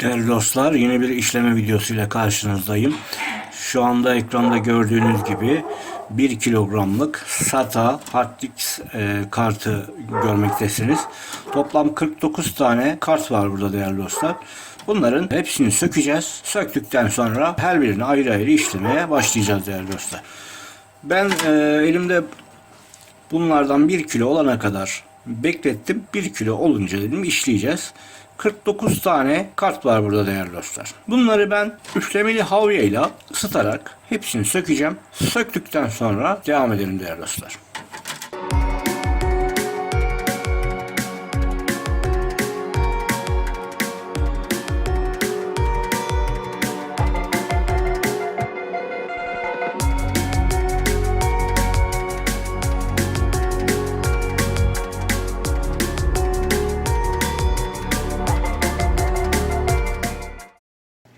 Değerli dostlar yeni bir işleme videosuyla karşınızdayım. Şu anda ekranda gördüğünüz gibi 1 kilogramlık SATA Hardix e, kartı görmektesiniz. Toplam 49 tane kart var burada değerli dostlar. Bunların hepsini sökeceğiz. Söktükten sonra her birini ayrı ayrı işlemeye başlayacağız değerli dostlar. Ben e, elimde Bunlardan 1 kilo olana kadar beklettim. 1 kilo olunca dedim işleyeceğiz. 49 tane kart var burada değerli dostlar. Bunları ben üflemeli havyayla ısıtarak hepsini sökeceğim. Söktükten sonra devam edelim değerli dostlar.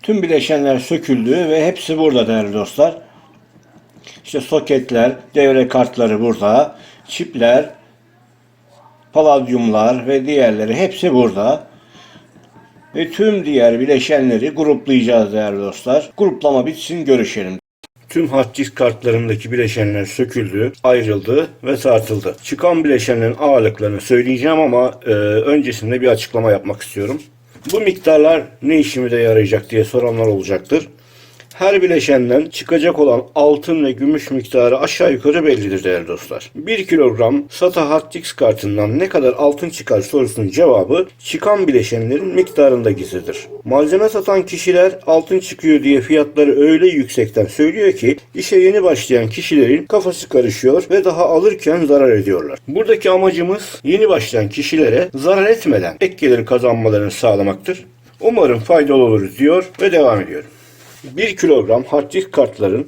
Tüm bileşenler söküldü ve hepsi burada değerli dostlar. İşte soketler, devre kartları burada, çipler, paladyumlar ve diğerleri hepsi burada. Ve tüm diğer bileşenleri gruplayacağız değerli dostlar. Gruplama bitsin görüşelim. Tüm hard disk kartlarındaki bileşenler söküldü, ayrıldı ve tartıldı. Çıkan bileşenlerin ağırlıklarını söyleyeceğim ama e, öncesinde bir açıklama yapmak istiyorum. Bu miktarlar ne işimize yarayacak diye soranlar olacaktır. Her bileşenden çıkacak olan altın ve gümüş miktarı aşağı yukarı bellidir değerli dostlar. 1 kilogram SATA Hardix kartından ne kadar altın çıkar sorusunun cevabı çıkan bileşenlerin miktarında gizlidir. Malzeme satan kişiler altın çıkıyor diye fiyatları öyle yüksekten söylüyor ki işe yeni başlayan kişilerin kafası karışıyor ve daha alırken zarar ediyorlar. Buradaki amacımız yeni başlayan kişilere zarar etmeden ek gelir kazanmalarını sağlamaktır. Umarım faydalı oluruz diyor ve devam ediyorum. 1 kilogram hard disk kartların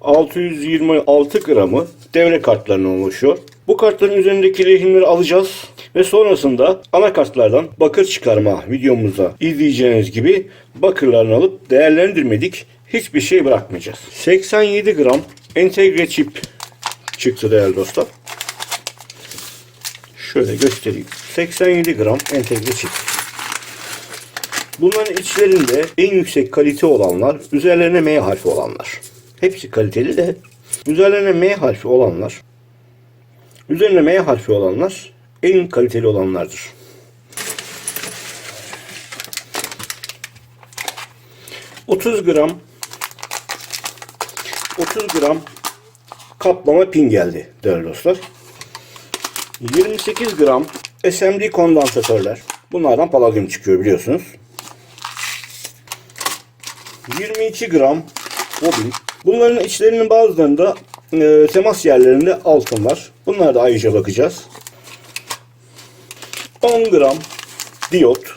626 gramı devre kartlarından oluşuyor. Bu kartların üzerindeki lehimleri alacağız ve sonrasında anakartlardan bakır çıkarma videomuzda izleyeceğiniz gibi bakırlarını alıp değerlendirmedik hiçbir şey bırakmayacağız. 87 gram entegre çip çıktı değerli dostlar. Şöyle göstereyim. 87 gram entegre çip. Bunların içlerinde en yüksek kalite olanlar, üzerlerine M harfi olanlar. Hepsi kaliteli de üzerlerine M harfi olanlar, üzerine M harfi olanlar en kaliteli olanlardır. ...30 gram... ...30 gram... ...kaplama pin geldi değerli dostlar. 28 gram... SMD kondansatörler... ...bunlardan paladyum çıkıyor biliyorsunuz. 22 gram bobin. Bunların içlerinin bazılarında e, temas yerlerinde altın var. Bunlara da ayrıca bakacağız. 10 gram diyot.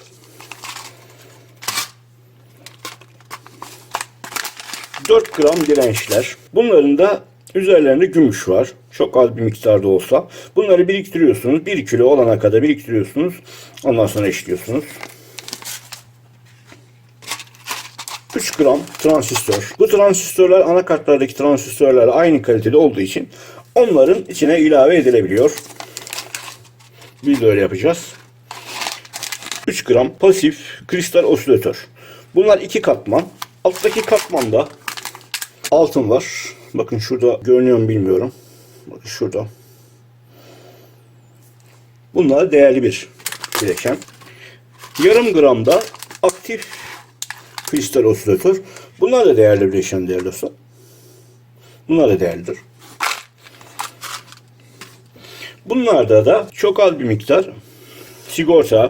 ...4 gram dirençler. Bunların da üzerlerinde gümüş var. Çok az bir miktarda olsa. Bunları biriktiriyorsunuz. 1 kilo olana kadar biriktiriyorsunuz. Ondan sonra işliyorsunuz. 3 gram transistör. Bu transistörler anakartlardaki transistörlerle aynı kalitede olduğu için onların içine ilave edilebiliyor. Biz de öyle yapacağız. 3 gram pasif kristal osilatör. Bunlar iki katman. Alttaki katmanda altın var. Bakın şurada görünüyor mu bilmiyorum. Bakın şurada. Bunlar değerli bir bileşen. Yarım gramda aktif kristal osilatör. Bunlar da değerli bileşen değerli dostlar. Bunlar da değerlidir. Bunlarda da çok az bir miktar sigorta.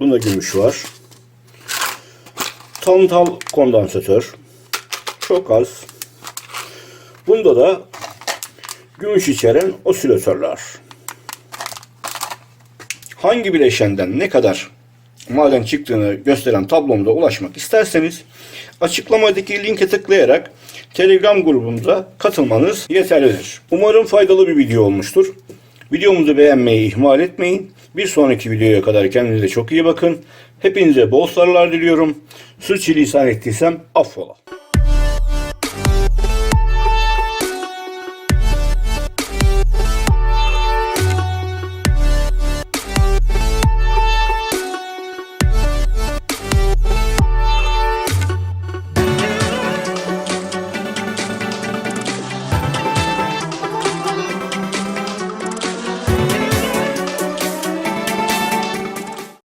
Bunda gümüş var. Tantal kondansatör. Çok az. Bunda da gümüş içeren osilatörler. Hangi bileşenden ne kadar maden çıktığını gösteren tablomda ulaşmak isterseniz açıklamadaki linke tıklayarak Telegram grubumuza katılmanız yeterlidir. Umarım faydalı bir video olmuştur. Videomuzu beğenmeyi ihmal etmeyin. Bir sonraki videoya kadar kendinize çok iyi bakın. Hepinize bol sarılar diliyorum. Sürçülisan ettiysem affola.